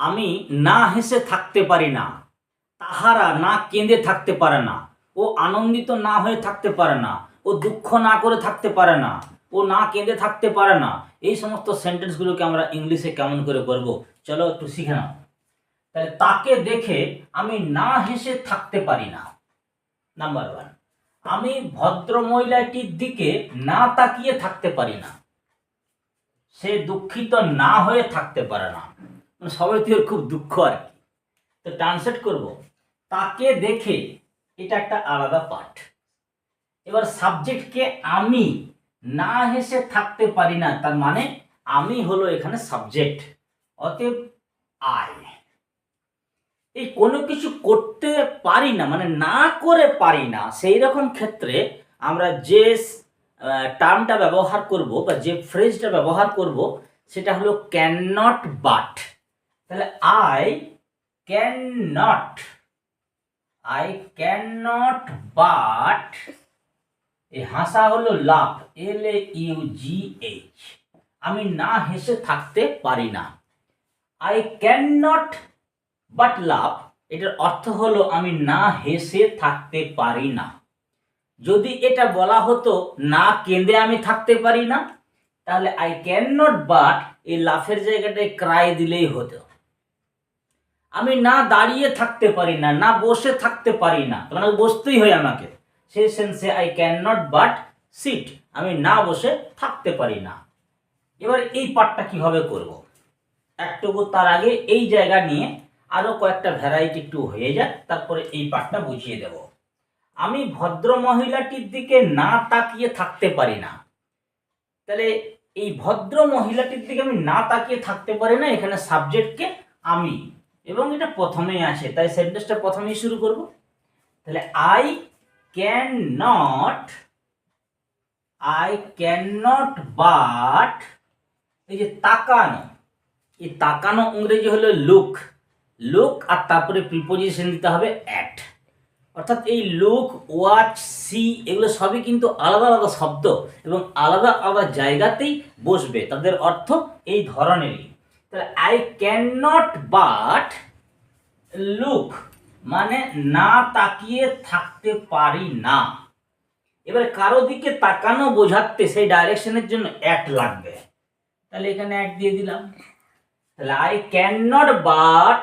আমি না হেসে থাকতে পারি না। তাহারা না কেঁদে থাকতে পারে না। ও আনন্দিত না হয়ে থাকতে পারে না। ও দুঃখ না করে থাকতে পারে না। ও না কেঁদে থাকতে পারে না। এই সমস্ত সেন্টেন্সগুলোকে আমরা ইংলিশে কেমন করে করব চলো একটু শিখে নাও। তাহলে তাকে দেখে আমি না হেসে থাকতে পারি না। নাম্বার ওয়ান আমি ভদ্র মহিলাটির দিকে না তাকিয়ে থাকতে পারি না। সে দুঃখিত না হয়ে থাকতে পারে না। মানে সবাই থেকে খুব দুঃখ আর কি। তো ট্রান্সলেট করব। তাকে দেখে এটা একটা আলাদা পার্ট এবার সাবজেক্টকে আমি না হেসে থাকতে পারি না, তার মানে আমি হলো এখানে সাবজেক্ট অতএব আই এই কোনো কিছু করতে পারি না মানে না করে পারি না, সেই রকম ক্ষেত্রে আমরা যে টার্মটা ব্যবহার করব বা যে ফ্রেজটা ব্যবহার করব, সেটা হলো ক্যান নট বাট তাহলে I cannot I cannot but এই হাসা হলো লাভ এল এ ইউ জি এইচ আমি না হেসে থাকতে পারি না। I can not but love এটার অর্থ হলো আমি না হেসে থাকতে পারি না। যদি এটা বলা হতো, না কেঁদে আমি থাকতে পারি না, তাহলে আই ক্যান নট বাট এই লাফের জায়গাটায় ক্রাই দিলেই হতো। আমি না দাঁড়িয়ে থাকতে পারি না না বসে থাকতে পারি না। মানে বসতেই হয় আমাকে। সেই সেন্সে I can not but sit আমি না বসে থাকতে পারি না। এবার এই পার্টটা কীভাবে করব? একটুকু তার আগে এই জায়গা নিয়ে আরও কয়েকটা ভ্যারাইটি একটু হয়ে যাক, তারপরে এই পার্টটা বুঝিয়ে দেব। আমি ভদ্র মহিলাটির দিকে না তাকিয়ে থাকতে পারি না। তাহলে এই ভদ্র মহিলাটির দিকে আমি না তাকিয়ে থাকতে পারি না, এখানে সাবজেক্টকে আমি। এবং এটা প্রথমেই আছে তাই সেন্টেন্সটা প্রথমেই শুরু করব। তাহলে I cannot I cannot but এই যে তাকানো, এই তাকানো ইংরেজি হলো লুক লুক আর তারপরে প্রিপোজিশন দিতে হবে অ্যাট অর্থাৎ এই লুক ওয়াচ সি এগুলো সবই কিন্তু আলাদা আলাদা শব্দ এবং আলাদা আলাদা জায়গাতেই বসবে। তাদের অর্থ এই ধরনেরই। তাহলে I can not but look মানে না তাকিয়ে থাকতে পারি না। এবার কারও দিকে তাকানো বোঝাতে সেই ডাইরেকশনের জন্য অ্যাট লাগবে। তাহলে এখানে অ্যাট দিয়ে দিলাম। তাহলে I cannot but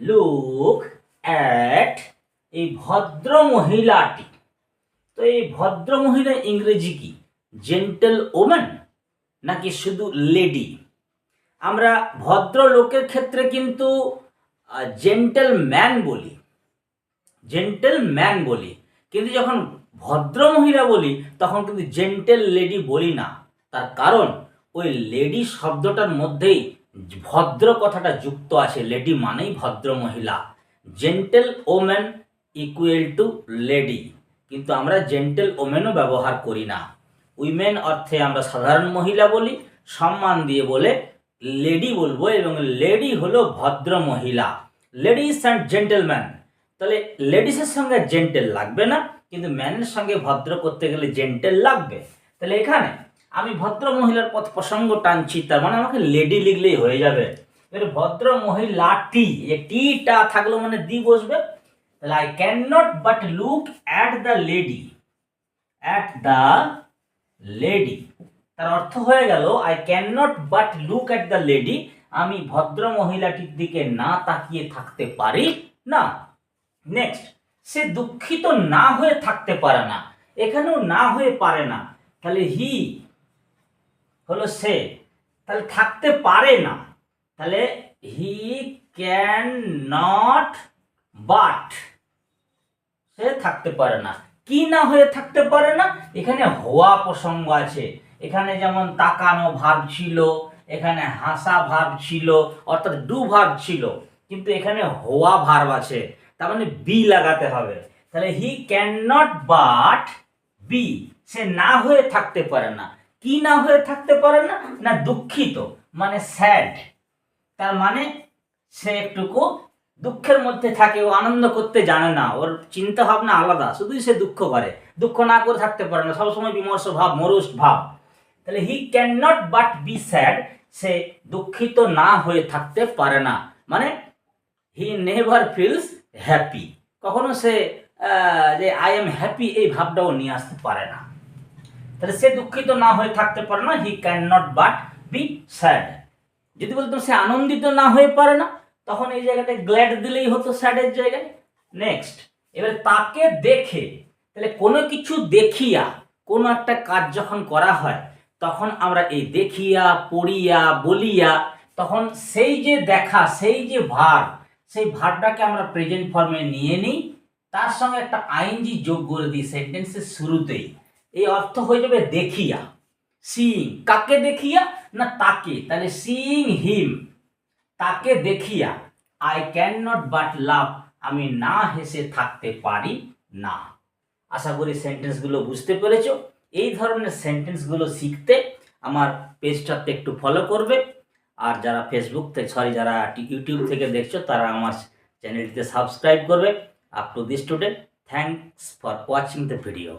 look at এই ভদ্র মহিলাটি। তো এই ভদ্র মহিলা ইংরেজি কি? জেন্টেল ওমেন নাকি শুধু লেডি আমরা ভদ্র লোকের ক্ষেত্রে কিন্তু জেন্টেল ম্যান বলি। জেন্টেল ম্যান বলি। কিন্তু যখন ভদ্র মহিলা বলি, তখন কিন্তু জেন্টেল লেডি বলি না। তার কারণ, ওই লেডি শব্দটার মধ্যেই ভদ্র কথাটা যুক্ত আছে। লেডি মানেই ভদ্র মহিলা gentle women equal to lady কিন্তু আমরা জেন্টেল ওমেনও ব্যবহার করি না। উইমেন অর্থে আমরা সাধারণ মহিলা বলি, সম্মান দিয়ে বলে লেডি বলব এবং লেডি হলো ভদ্র মহিলা। লেডিস অ্যান্ড জেন্টেলম্যান তাহলে লেডিসের সঙ্গে জেন্টেল লাগবে না, কিন্তু ম্যানের সঙ্গে ভদ্র করতে গেলে জেন্টেল লাগবে। তাহলে এখানে আমি ভদ্র মহিলার পথ প্রসঙ্গ টানছি, তার মানে আমাকে লেডি লিখলেই হয়ে যাবে। এবার ভদ্র মহিলাটি এই টিটা থাকল মানে দি বসবে। তাহলে I cannot but look at the lady at the lady তার অর্থ হয়ে গেল I cannot but look at the lady আমি ভদ্র মহিলাটির দিকে না তাকিয়ে থাকতে পারি না। নেক্সট সে দুঃখিত না হয়ে থাকতে পারে না, এখানেও না হয়ে পারে না। তাহলে হি হলো সে, তাহলে থাকতে পারে না। তাহলে হি ক্যান নট বাট সে থাকতে পারে না। কি না হয়ে থাকতে পারে না? এখানে হওয়া প্রসঙ্গ আছে। এখানে যেমন তাকানো ভাব ছিল, এখানে হাসা ভাব ছিল, অর্থাৎ ডু ভাব ছিল, কিন্তু এখানে হওয়া ভার্ব আছে, তার মানে বি লাগাতে হবে। তাহলে he can not but be সে না হয়ে থাকতে পারে না। কি না হয়ে থাকতে পারে না? না দুঃখিত মানে স্যাড তার মানে সে একটুকু দুঃখের মধ্যে থাকে, ও আনন্দ করতে জানে না, ওর চিন্তা ভাবনা আলাদা, শুধুই সে দুঃখ করে। দুঃখ না করে থাকতে পারে না, সবসময় বিমর্ষ ভাব মরুষ ভাব। তাহলে he cannot but be sad সে দুঃখিত না হয়ে থাকতে পারে না। মানে হি নেভার ফিলস হ্যাপি কখনো সে যে আই এম হ্যাপি এই ভাবটাও নিয়ে আসতে পারে না। তাহলে সে দুঃখিত না হয়ে থাকতে পারে না he cannot but be sad যদি বলতাম সে আনন্দিত না হয়ে পারে না, তখন এই জায়গাতে গ্ল্যাড দিলেই হতো স্যাডের জায়গায়। নেক্সট এবার তাকে দেখে, তাহলে কোনো কিছু দেখিয়া, কোনো একটা কাজ যখন করা হয় তখন আমরা এই দেখিয়া, পড়িয়া, বলিয়া, তখন সেই যে দেখা, সেই যে ভার, সেই ভারটাকে আমরা প্রেজেন্ট ফর্মে নিয়ে নিই। তার সঙ্গে একটা আইনজি যোগ করে দিই সেন্টেন্সের শুরুতেই। এই অর্থ হয়ে যাবে দেখিয়া। সিইং কাকে দেখিয়া না তাকে? তাহলে সিইং হিম তাকে দেখিয়া। আই ক্যান নট বাট লাভ আমি না হেসে থাকতে পারি না। আশা করি সেন্টেন্সগুলো বুঝতে পেরেছ। এই ধরনের সেন্টেন্সগুলো শিখতে আমার পেজটাতে একটু ফলো করবে। আর যারা ফেসবুক থেকে সরি যারা ইউটিউব থেকে দেখছ, তারা আমার চ্যানেলটিতে সাবস্ক্রাইব করবে। Up to this today thanks for watching the video